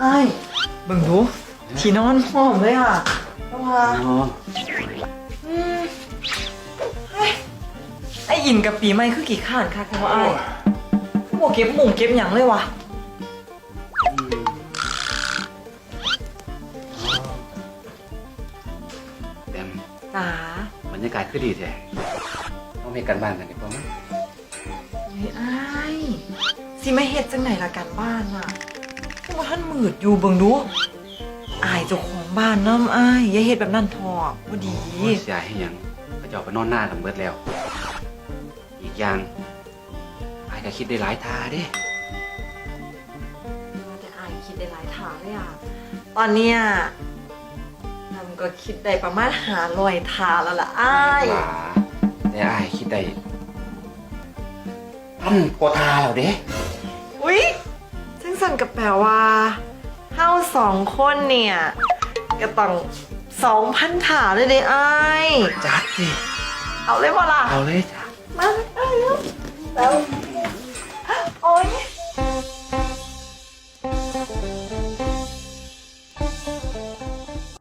ไอ้ายเบิ่งดูที่นอนหอมเลยอะเพราะว่าอ๋ออืมเฮ้ยไอ้อินกับปีใหม่คือกี่ข้านค่ะคือว่าไอ้ายคือบอกเก็บหมูเก็บหยังเลยวะเต็มจ๋าบรรยากาศคือดีแท้ต้องมีกันบ้านกันดีกว่ามั้ยเฮ้ยไอ้ายสิไม่เฮ็ดจังไหนละกันบ้านอะ คือว่าท่านมืดอยู่เบิ่งดู อายเจ้าของบ้านน้ำอ้ายอย่าเฮ็ดแบบนั้นทอกบ่ดี โอ้ยเสียให้หยังก็จะเอาไปนอนหน้ากันเบิดแล้ว อีกอย่างอายก็คิดได้หลายทาเด้ว่าแต่อายคิดได้หลายทางเลยอะ ตอนเนี้ยนำก็คิดได้ประมาณหาลอยทาแล้วล่ะอ้าย หลาแต่อายคิดได้พันกว่าทาแล้วเด้อุ๊ยซึ่ง สันกับแปลว่าเฮาสองคนเนี่ยก็ต้องสองพันถาเลยเด้อ้ายจัดสิเอาเลยบ่ล่ะเอาเลยจ้ะมาอ้ายแล้วแล้ว